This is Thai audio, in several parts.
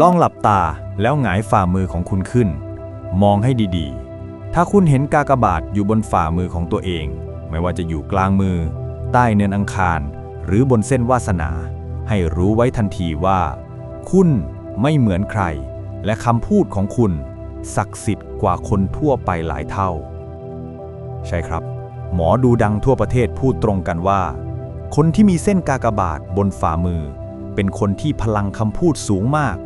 ลองหลับตาแล้วหงายฝ่ามือของคุณขึ้น มองให้ดีๆ ถ้าคุณเห็นกากบาทอยู่บนฝ่ามือของตัวเอง ไม่ว่าจะอยู่กลางมือ ใต้เนินอังคาร หรือบนเส้นวาสนา ให้รู้ไว้ทันทีว่า คุณไม่เหมือนใคร และคำพูดของคุณ ศักดิ์สิทธิ์กว่าคนทั่วไปหลายเท่า ใช่ครับ หมอดูดังทั่วประเทศพูดตรงกันว่า คนที่มีเส้นกากบาทบนฝ่ามือ เป็นคนที่พลังคำพูดสูงมาก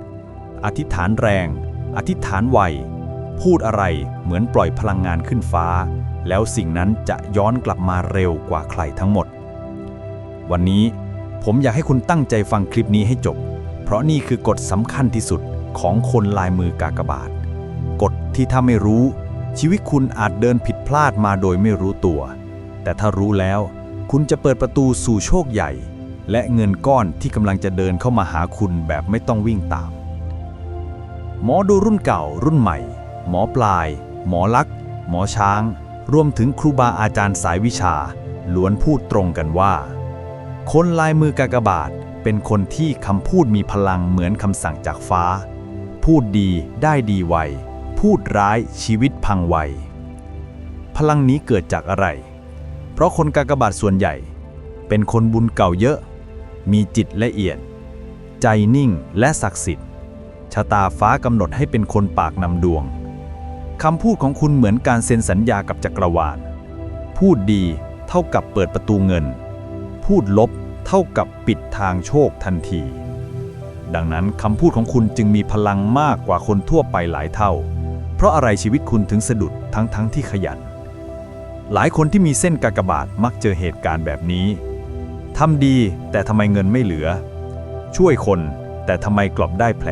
อธิษฐานแรง อธิษฐานไว พูดอะไรเหมือนปล่อยพลังงานขึ้นฟ้า แล้วสิ่งนั้นจะย้อนกลับมาเร็วกว่าใครทั้งหมด วันนี้ผมอยากให้คุณตั้งใจฟังคลิปนี้ให้จบ เพราะนี่คือกฎสำคัญที่สุดของคนลายมือกากบาท กฎที่ถ้าไม่รู้ ชีวิตคุณอาจเดินผิดพลาดมาโดยไม่รู้ตัว แต่ถ้ารู้แล้ว คุณจะเปิดประตูสู่โชคใหญ่ และเงินก้อนที่กำลังจะเดินเข้ามาหาคุณแบบไม่ต้องวิ่งตาม หมอดูรุ่นเก่ารุ่นใหม่ หมอปลาย หมอลักษ์หมอช้าง รวมถึงครูบาอาจารย์สายวิชา ล้วนพูดตรงกันว่า คนลายมือกากบาท เป็นคนที่คำพูดมีพลังเหมือนคำสั่งจากฟ้า พูดดีได้ดีไว พูดร้ายชีวิตพังไว พลังนี้เกิดจากอะไร เพราะคนกากบาทส่วนใหญ่ เป็นคนบุญเก่าเยอะ มีจิตละเอียด ใจนิ่งและศักดิ์สิทธิ์ ชะตาฟ้ากำหนดให้เป็นคนปากนำดวงคำพูดของคุณเหมือนการเซ็นสัญญากับจักรวาล พูดดีเท่ากับเปิดประตูเงิน พูดลบเท่ากับปิดทางโชคทันที ดังนั้นคำพูดของคุณจึงมีพลังมากกว่าคนทั่วไปหลายเท่า เพราะอะไรชีวิตคุณถึงสะดุดทั้งๆทที่ขยัน หลายคนที่มีเส้นกากบาทมักเจอเหตุการณ์แบบนี้ทำดีแต่ทำไมเงินไม่เหลือ ช่วยคนแต่ทำไมกลับได้แผล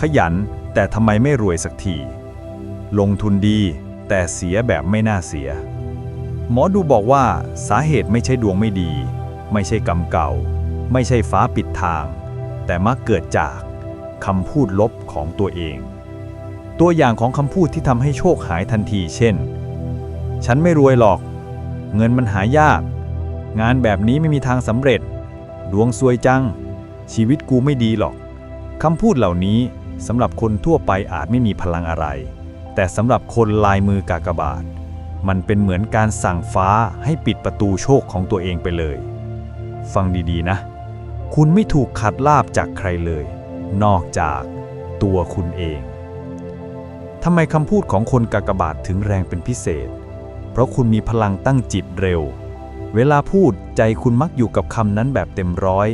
ขยันแต่ทำไมไม่รวยสักที ลงทุนดีแต่เสียแบบไม่น่าเสีย หมอดูบอกว่าสาเหตุไม่ใช่ดวงไม่ดี ไม่ใช่กรรมเก่า ไม่ใช่ฟ้าปิดทาง แต่มักเกิดจากคำพูดลบของตัวเอง ตัวอย่างของคำพูดที่ทำให้โชคหายทันทีเช่น ฉันไม่รวยหรอก เงินมันหายาก งานแบบนี้ไม่มีทางสำเร็จ ดวงซวยจัง ชีวิตกูไม่ดีหรอกคำพูดเหล่านี้ สำหรับคนทั่วไปอาจไม่มีพลังอะไร แต่สำหรับคนลายมือกากบาท มันเป็นเหมือนการสั่งฟ้าให้ปิดประตูโชคของตัวเองไปเลย ฟังดีๆนะ คุณไม่ถูกขัดลาบจากใครเลย นอกจากตัวคุณเองทำไมคำพูดของคนกากบาทถึงแรงเป็นพิเศษ เพราะคุณมีพลังตั้งจิตเร็ว เวลาพูดใจคุณมักอยู่กับคำนั้นแบบเต็มร้อย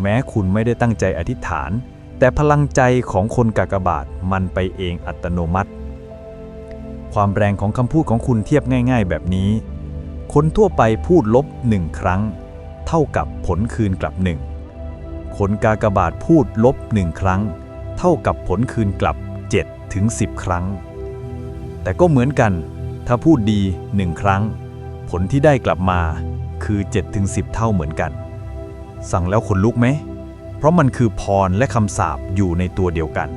แม้คุณไม่ได้ตั้งใจอธิษฐาน แต่พลังใจของคนกากบาทมันไปเองอัตโนมัติ ความแรงของคำพูดของคุณเทียบง่าย ๆ แบบนี้ คนทั่วไปพูดลบหนึ่งครั้ง เท่ากับผลคืนกลับหนึ่งคนกากบาทพูดลบหนึ่งครั้ง เท่ากับผลคืนกลับ7ถึง10 ครั้ง แต่ก็เหมือนกัน ถ้าพูดดีหนึ่งครั้ง ผลที่ได้กลับมาคือ7ถึง10 เท่าเหมือนกัน สั่งแล้วขนลุกไหม ราะมันคือพรและคำสาปอยู่ในตัวเดียวกัน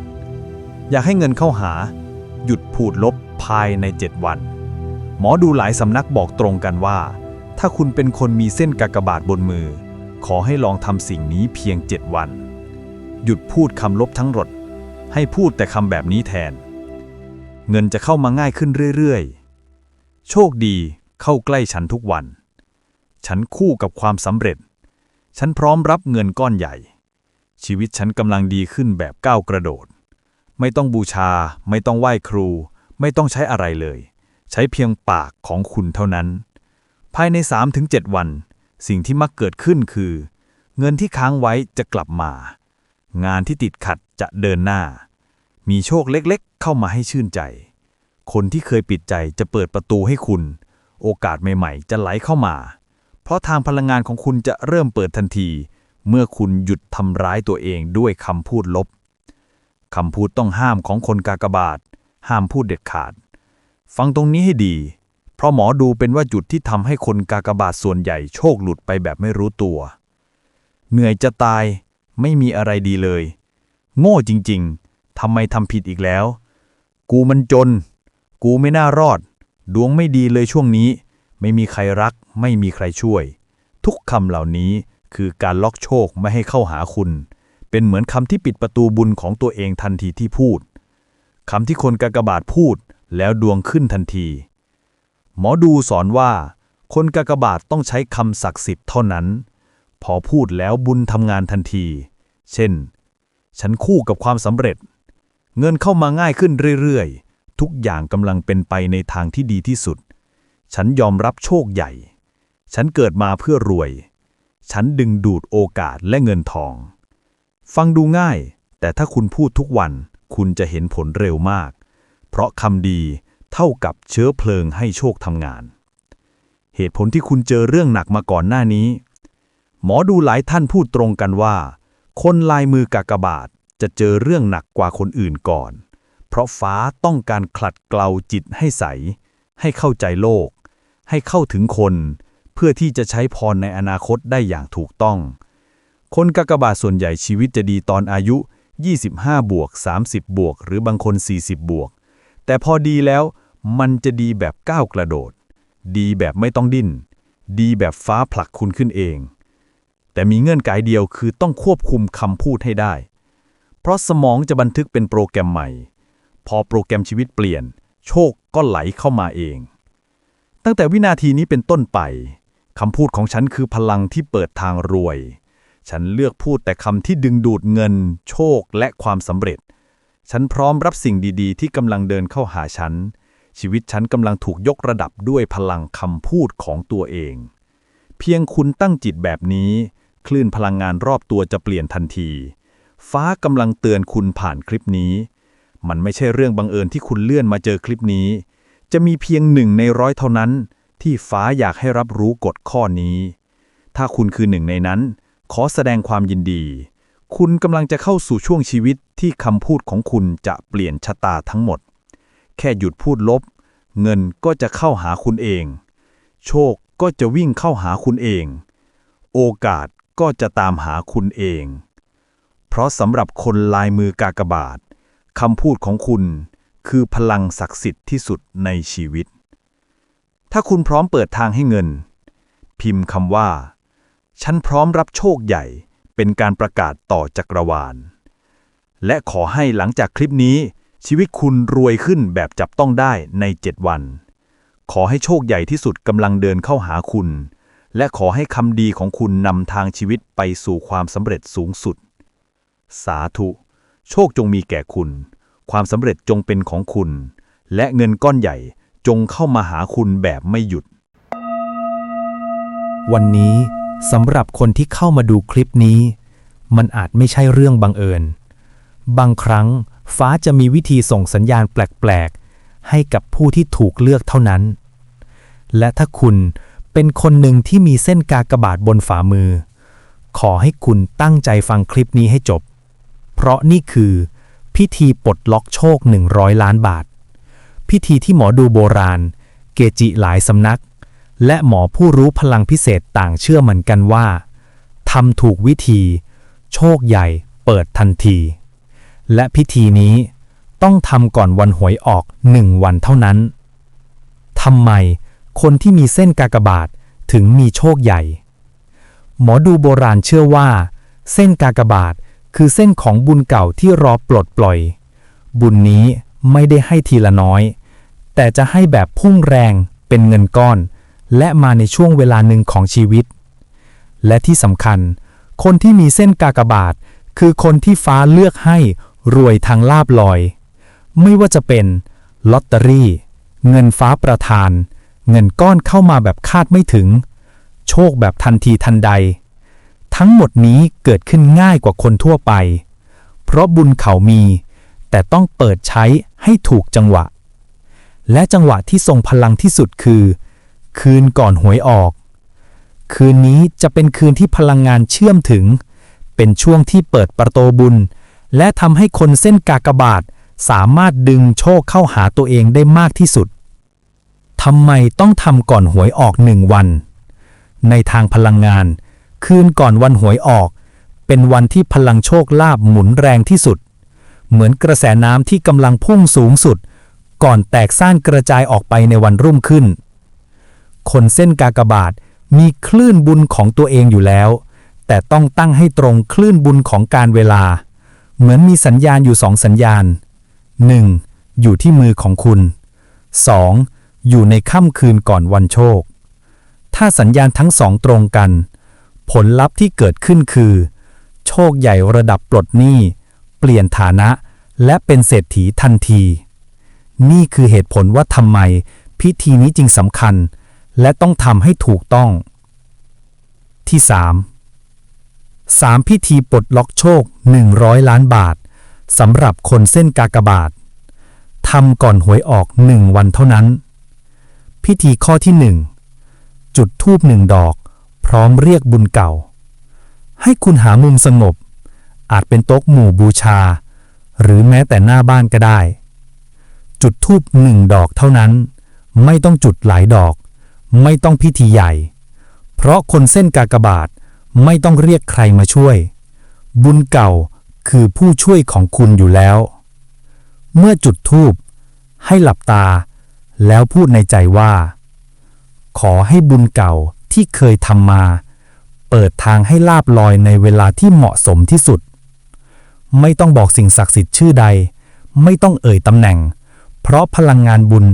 อยากให้เงินเข้าหา หยุดพูดลบภายใน 7 วัน หมอดูหลายสำนักบอกตรงกันว่า ถ้าคุณเป็นคนมีเส้นกากบาทบนมือ ขอให้ลองทำสิ่งนี้เพียง 7 วัน หยุดพูดคำลบทั้งหมดให้พูดแต่คำแบบนี้แทน เงินจะเข้ามาง่ายขึ้นเรื่อยๆ โชคดีเข้าใกล้ฉันทุกวัน ฉันคู่กับความสำเร็จ ฉันพร้อมรับเงินก้อนใหญ่ ชีวิตฉันกำลังดีขึ้นแบบก้าวกระโดด ไม่ต้องบูชา ไม่ต้องไหว้ครู ไม่ต้องใช้อะไรเลย ใช้เพียงปากของคุณเท่านั้น ภายใน 3-7 วัน สิ่งที่มักเกิดขึ้นคือ เงินที่ค้างไว้จะกลับมา งานที่ติดขัดจะเดินหน้า มีโชคเล็กๆ เข้ามาให้ชื่นใจ คนที่เคยปิดใจจะเปิดประตูให้คุณ โอกาสใหม่ๆ จะไหลเข้ามา เพราะทางพลังงานของคุณจะเริ่มเปิดทันที เมื่อคุณหยุดทำร้ายตัวเองด้วยคำพูดลบคำพูดต้องห้ามของคนกากบาท ห้ามพูดเด็ดขาด ฟังตรงนี้ให้ดี เพราะหมอดูเป็นว่าจุดที่ทำให้คนกากบาทส่วนใหญ่โชคหลุดไปแบบไม่รู้ตัว เหนื่อยจะตายไม่มีอะไรดีเลย โง่จริงๆทำไมทำผิดอีกแล้ว กูมันจน กูไม่น่ารอด ดวงไม่ดีเลยช่วงนี้ ไม่มีใครรัก ไม่มีใครช่วย ทุกคำเหล่านี้ คือการล็อกโชคไม่ให้เข้าหาคุณ เป็นเหมือนคำที่ปิดประตูบุญของตัวเองทันทีที่พูดคำที่คนกากบาทพูดแล้วดวงขึ้นทันที หมอดูสอนว่า คนกากบาทต้องใช้คำศักดิ์สิทธิ์เท่านั้น พอพูดแล้วบุญทำงานทันที เช่น ฉันคู่กับความสำเร็จ เงินเข้ามาง่ายขึ้นเรื่อยๆ ทุกอย่างกำลังเป็นไปในทางที่ดีที่สุด ฉันยอมรับโชคใหญ่ ฉันเกิดมาเพื่อรวย ฉันดึงดูดโอกาสและเงินทอง ฟังดูง่าย แต่ถ้าคุณพูดทุกวัน คุณจะเห็นผลเร็วมาก เพราะคำดีเท่ากับเชื้อเพลิงให้โชคทำงาน เหตุผลที่คุณเจอเรื่องหนักมาก่อนหน้านี้ หมอดูหลายท่านพูดตรงกันว่า คนลายมือกากบาทจะเจอเรื่องหนักกว่าคนอื่นก่อน เพราะฟ้าต้องการขลัดเกลาจิตให้ใส ให้เข้าใจโลก ให้เข้าถึงคน เพื่อที่จะใช้พรในอนาคตได้อย่างถูกต้อง คนกากบาทส่วนใหญ่ชีวิตจะดีตอนอายุ 25 บวก 30 บวก หรือบางคน 40 บวก แต่พอดีแล้วมันจะดีแบบก้าวกระโดด ดีแบบไม่ต้องดิ้น ดีแบบฟ้าผลักคุณขึ้นเอง แต่มีเงื่อนไขเดียวคือต้องควบคุมคำพูดให้ได้ เพราะสมองจะบันทึกเป็นโปรแกรมใหม่ พอโปรแกรมชีวิตเปลี่ยน โชคก็ไหลเข้ามาเอง ตั้งแต่วินาทีนี้เป็นต้นไป คำพูดของฉันคือพลังที่เปิดทางรวย ฉันเลือกพูดแต่คำที่ดึงดูดเงิน โชคและความสำเร็จ ฉันพร้อมรับสิ่งดีๆ ที่กำลังเดินเข้าหาฉัน ชีวิตฉันกำลังถูกยกระดับด้วยพลังคำพูดของตัวเอง เพียงคุณตั้งจิตแบบนี้ คลื่นพลังงานรอบตัวจะเปลี่ยนทันที ฟ้ากำลังเตือนคุณผ่านคลิปนี้ มันไม่ใช่เรื่องบังเอิญที่คุณเลื่อนมาเจอคลิปนี้ จะมีเพียงหนึ่งในร้อยเท่านั้น ที่ฟ้าอยากให้รับรู้กฎข้อนี้ ถ้าคุณคือหนึ่งในนั้น ขอแสดงความยินดี คุณกำลังจะเข้าสู่ช่วงชีวิตที่คำพูดของคุณจะเปลี่ยนชะตาทั้งหมด แค่หยุดพูดลบ เงินก็จะเข้าหาคุณเอง โชคก็จะวิ่งเข้าหาคุณเอง โอกาสก็จะตามหาคุณเอง เพราะสำหรับคนลายมือกากบาทคำพูดของคุณคือพลังศักดิ์สิทธิ์ที่สุดในชีวิต ถ้าคุณพร้อมเปิดทางให้เงิน พิมพ์คำว่า ฉันพร้อมรับโชคใหญ่ เป็นการประกาศต่อจักรวาล และขอให้หลังจากคลิปนี้ ชีวิตคุณรวยขึ้นแบบจับต้องได้ใน 7 วัน ขอให้โชคใหญ่ที่สุดกำลังเดินเข้าหาคุณ และขอให้คำดีของคุณนำทางชีวิตไปสู่ความสำเร็จสูงสุด สาธุ โชคจงมีแก่คุณ ความสำเร็จจงเป็นของคุณ และเงินก้อนใหญ่ จงเข้ามาหาคุณแบบไม่หยุด วันนี้สำหรับคนที่เข้ามาดูคลิปนี้ มันอาจไม่ใช่เรื่องบังเอิญ บางครั้งฟ้าจะมีวิธีส่งสัญญาณแปลก ๆ ให้กับผู้ที่ถูกเลือกเท่านั้น และถ้าคุณเป็นคนหนึ่งที่มีเส้นกากบาทบนฝ่ามือ ขอให้คุณตั้งใจฟังคลิปนี้ให้จบ เพราะนี่คือ พิธีปลดล็อกโชค 100 ล้านบาท พิธีที่หมอดูโบราณ เกจิหลายสำนัก และหมอผู้รู้พลังพิเศษต่างเชื่อเหมือนกันว่าทำถูกวิธี โชคใหญ่เปิดทันที และพิธีนี้ต้องทำก่อนวันหวยออกหนึ่งวันเท่านั้นทำไมคนที่มีเส้นกากบาทถึงมีโชคใหญ่ หมอดูโบราณเชื่อว่า เส้นกากบาทคือเส้นของบุญเก่าที่รอปลดปล่อย บุญนี้ไม่ได้ให้ทีละน้อย แต่จะให้แบบพุ่งแรงเป็นเงินก้อน และมาในช่วงเวลาหนึ่งของชีวิต และที่สำคัญ คนที่มีเส้นกากบาท คือคนที่ฟ้าเลือกให้รวยทางลาบลอย ไม่ว่าจะเป็นลอตเตอรี่ เงินฟ้าประทาน เงินก้อนเข้ามาแบบคาดไม่ถึง โชคแบบทันทีทันใด ทั้งหมดนี้เกิดขึ้นง่ายกว่าคนทั่วไป เพราะบุญเขามี แต่ต้องเปิดใช้ให้ถูกจังหวะ และจังหวะที่ทรงพลังที่สุดคือ คืนก่อนหวยออก คืนนี้จะเป็นคืนที่พลังงานเชื่อมถึง เป็นช่วงที่เปิดประตูบุญ และทำให้คนเส้นกากบาทสามารถดึงโชคเข้าหาตัวเองได้มากที่สุดทำไมต้องทำก่อนหวยออกหนึ่งวัน ในทางพลังงาน คืนก่อนวันหวยออก เป็นวันที่พลังโชคลาภหมุนแรงที่สุด เหมือนกระแสน้ำที่กำลังพุ่งสูงสุด ก่อนแตกซ่านกระจายออกไปในวันรุ่งขึ้น คนเส้นกากบาทมีคลื่นบุญของตัวเองอยู่แล้ว แต่ต้องตั้งให้ตรงคลื่นบุญของการเวลา เหมือนมีสัญญาณอยู่สองสัญญาณ 1. อยู่ที่มือของคุณ 2. อยู่ในค่ำคืนก่อนวันโชค ถ้าสัญญาณทั้งสองตรงกัน ผลลัพธ์ที่เกิดขึ้นคือ โชคใหญ่ระดับปลดหนี้ เปลี่ยนฐานะ และเป็นเศรษฐีทันที นี่คือเหตุผลว่าทำไม พิธีนี้จึงสำคัญ และต้องทำให้ถูกต้อง ที่ 3. 3. พิธีปลดล็อกโชค 100 ล้านบาทสำหรับคนเส้นกากบาททำก่อนหวยออกหนึ่งวันเท่านั้น พิธีข้อที่หนึ่งจุดทูบหนึ่งดอก พร้อมเรียกบุญเก่า ให้คุณหามุมสงบ อาจเป็นโต๊ะหมู่บูชา หรือแม้แต่หน้าบ้านก็ได้ จุดทูบหนึ่งดอกเท่านั้น ไม่ต้องจุดหลายดอก ไม่ต้องพิธีใหญ่ เพราะคนเส้นกากบาทไม่ต้องเรียกใครมาช่วย บุญเก่าคือผู้ช่วยของคุณอยู่แล้ว เมื่อจุดธูปให้หลับตา แล้วพูดในใจว่า ขอให้บุญเก่าที่เคยทำมา เปิดทางให้ลาบลอยในเวลาที่เหมาะสมที่สุด ไม่ต้องบอกสิ่งศักดิ์สิทธิ์ชื่อใด ไม่ต้องเอ่ยตำแหน่ง เพราะพลังงานบุญ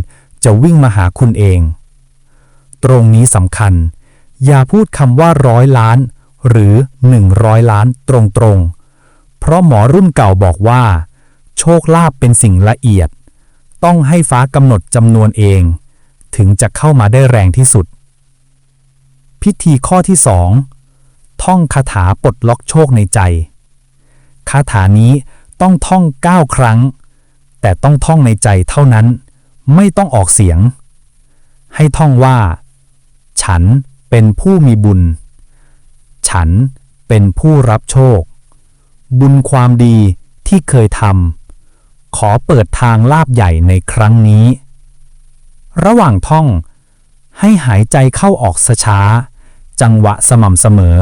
จะวิ่งมาหาคุณเอง ตรงนี้สำคัญ อย่าพูดคำว่าร้อยล้าน หรือหนึ่งร้อยล้านตรงๆ เพราะหมอรุ่นเก่าบอกว่า โชคลาภเป็นสิ่งละเอียด ต้องให้ฟ้ากำหนดจำนวนเอง ถึงจะเข้ามาได้แรงที่สุด พิธีข้อที่สองท่องคาถาปลดล็อกโชคในใจ คาถานี้ต้องท่องเก้าครั้ง แต่ต้องท่องในใจเท่านั้น ไม่ต้องออกเสียง ให้ท่องว่า ฉันเป็นผู้มีบุญ ฉันเป็นผู้รับโชค บุญความดีที่เคยทำขอเปิดทางลาบใหญ่ในครั้งนี้ ระหว่างท่อง ให้หายใจเข้าออกช้า จังหวะสม่ำเสมอ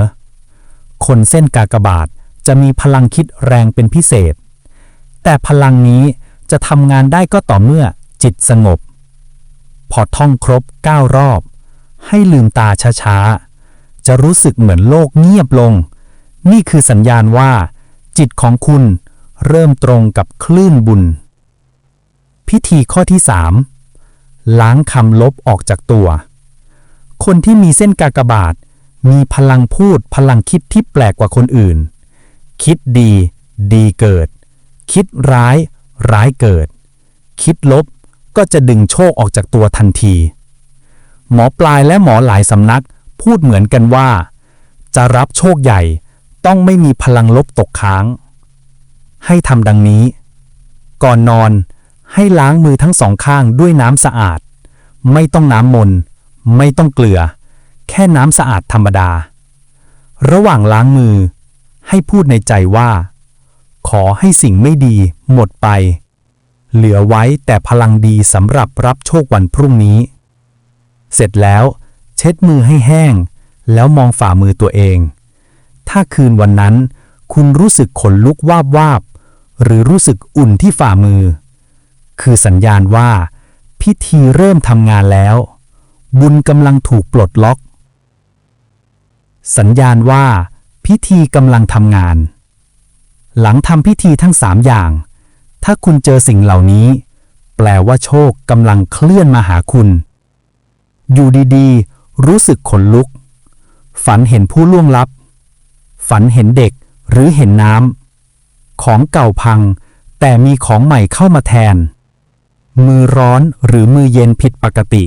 คนเส้นกากบาทจะมีพลังคิดแรงเป็นพิเศษ แต่พลังนี้ จะทำงานได้ก็ต่อเมื่อจิตสงบ พอท่องครบ 9 รอบ ให้ลืมตาช้าๆ จะรู้สึกเหมือนโลกเงียบลง นี่คือสัญญาณว่า จิตของคุณเริ่มตรงกับคลื่นบุญ พิธีข้อที่ 3 ล้างคำลบออกจากตัว คนที่มีเส้นกากบาท มีพลังพูดพลังคิดที่แปลกกว่าคนอื่น คิดดี ดีเกิด คิดร้าย ร้ายเกิด คิดลบก็จะดึงโชคออกจากตัวทันที หมอปลายและหมอหลายสำนักพูดเหมือนกันว่า จะรับโชคใหญ่ต้องไม่มีพลังลบตกค้าง ให้ทำดังนี้ ก่อนนอนให้ล้างมือทั้งสองข้างด้วยน้ำสะอาด ไม่ต้องน้ำมน ไม่ต้องเกลือ แค่น้ำสะอาดธรรมดา ระหว่างล้างมือ ให้พูดในใจว่า ขอให้สิ่งไม่ดีหมดไป เหลือไว้แต่พลังดีสำหรับรับโชควันพรุ่งนี้ เสร็จแล้ว เช็ดมือให้แห้ง แล้วมองฝ่ามือตัวเอง ถ้าคืนวันนั้น คุณรู้สึกขนลุกวาบวาบ หรือรู้สึกอุ่นที่ฝ่ามือ คือสัญญาณว่า พิธีเริ่มทำงานแล้ว บุญกำลังถูกปลดล็อก สัญญาณว่า พิธีกำลังทำงาน หลังทำพิธีทั้งสามอย่าง ถ้าคุณเจอสิ่งเหล่านี้ แปลว่าโชคกำลังเคลื่อนมาหาคุณ อยู่ดีๆ รู้สึกขนลุก ฝันเห็นผู้ล่วงลับ ฝันเห็นเด็กหรือเห็นน้ำ ของเก่าพัง แต่มีของใหม่เข้ามาแทน มือร้อนหรือมือเย็นผิดปกติ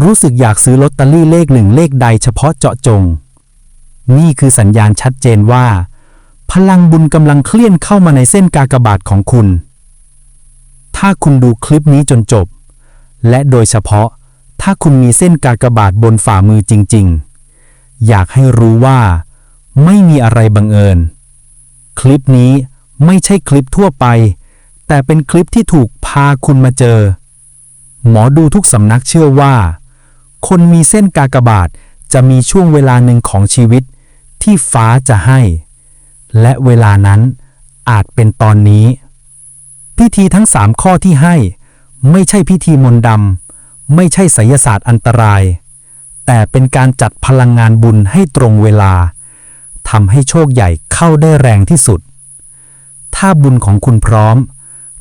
รู้สึกอยากซื้อลอตเตอรี่เลขหนึ่งเลขใดเฉพาะเจาะจง นี่คือสัญญาณชัดเจนว่า พลังบุญกำลังเคลื่อนเข้ามาในเส้นกากบาทของคุณ ถ้าคุณดูคลิปนี้จนจบ และโดยเฉพาะ ถ้าคุณมีเส้นกากบาทบนฝ่ามือจริง ๆ อยากให้รู้ว่า ไม่มีอะไรบังเอิญ คลิปนี้ไม่ใช่คลิปทั่วไป แต่เป็นคลิปที่ถูกพาคุณมาเจอ หมอดูทุกสำนักเชื่อว่า คนมีเส้นกากบาทจะมีช่วงเวลาหนึ่งของชีวิตที่ฟ้าจะให้ และเวลานั้นอาจเป็นตอนนี้ พิธีทั้งสามข้อที่ให้ ไม่ใช่พิธีมนต์ดำไม่ใช่ไสยศาสตร์อันตราย แต่เป็นการจัดพลังงานบุญให้ตรงเวลาทำให้โชคใหญ่เข้าได้แรงที่สุด ถ้าบุญของคุณพร้อม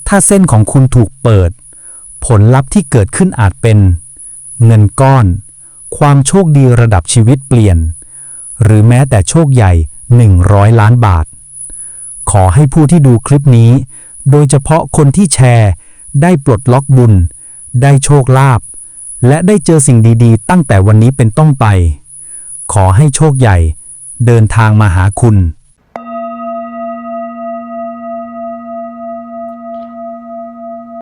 ถ้าเส้นของคุณถูกเปิด ผลลัพธ์ที่เกิดขึ้นอาจเป็น เงินก้อน ความโชคดีระดับชีวิตเปลี่ยน หรือแม้แต่โชคใหญ่ 100 ล้านบาท ขอให้ผู้ที่ดูคลิปนี้ โดยเฉพาะคนที่แชร์ ได้ปลดล็อกบุญ ได้โชคลาภและได้เจอสิ่งดีๆ ตั้งแต่วันนี้เป็นต้นไป ขอให้โชคใหญ่ เดินทางมาหาคุณ